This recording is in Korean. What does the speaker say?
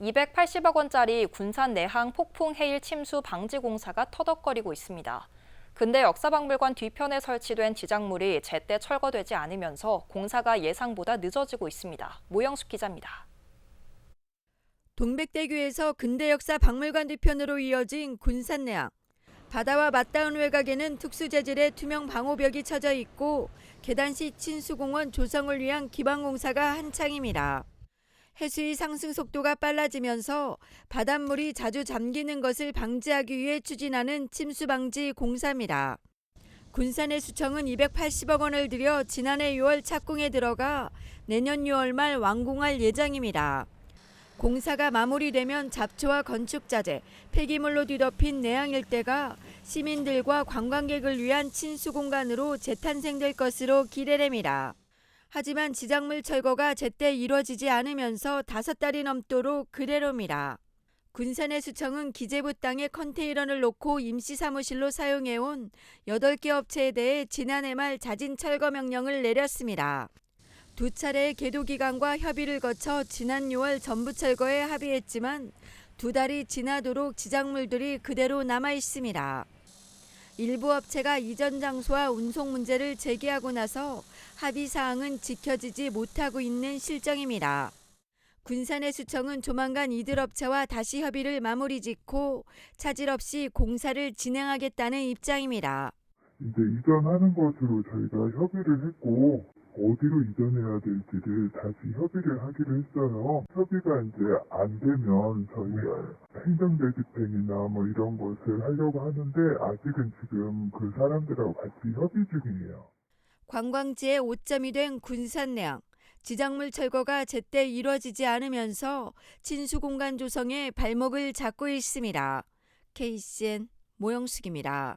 280억 원짜리 군산 내항 폭풍 해일 침수 방지 공사가 터덕거리고 있습니다. 근대 역사박물관 뒤편에 설치된 지작물이 제때 철거되지 않으면서 공사가 예상보다 늦어지고 있습니다. 모영숙 기자입니다. 동백대교에서 근대 역사 박물관 뒤편으로 이어진 군산 내항. 바다와 맞닿은 외곽에는 특수 재질의 투명 방호벽이 쳐져 있고 계단시 친수공원 조성을 위한 기반 공사가 한창입니다. 해수의 상승 속도가 빨라지면서 바닷물이 자주 잠기는 것을 방지하기 위해 추진하는 침수 방지 공사입니다. 군산의 수청은 280억 원을 들여 지난해 6월 착공에 들어가 내년 6월 말 완공할 예정입니다. 공사가 마무리되면 잡초와 건축자재, 폐기물로 뒤덮인 내양 일대가 시민들과 관광객을 위한 친수 공간으로 재탄생될 것으로 기대됩니다. 하지만 지작물 철거가 제때 이뤄지지 않으면서 다섯 달이 넘도록 그대로입니다. 군산의 수청은 기재부 땅에 컨테이너를 놓고 임시 사무실로 사용해온 8개 업체에 대해 지난해 말 자진 철거 명령을 내렸습니다. 두 차례의 계도 기관과 협의를 거쳐 지난 6월 전부 철거에 합의했지만 두 달이 지나도록 지작물들이 그대로 남아 있습니다. 일부 업체가 이전 장소와 운송 문제를 제기하고 나서 합의 사항은 지켜지지 못하고 있는 실정입니다. 군산의 수청은 조만간 이들 업체와 다시 협의를 마무리 짓고 차질 없이 공사를 진행하겠다는 입장입니다. 이제 이전하는 것으로 저희가 협의를 했고 어디로 이전해야 될지를 다시 협의를 하기로 했어요. 협의가 이제 안 되면 저희가 행정대 집행이나 뭐 이런 것을 하려고 하는데 아직은 지금 그 사람들하고 같이 협의 중이에요. 관광지의 오점이 된 군산내항. 지작물 철거가 제때 이뤄지지 않으면서 친수 공간 조성에 발목을 잡고 있습니다. KCN 모영숙입니다.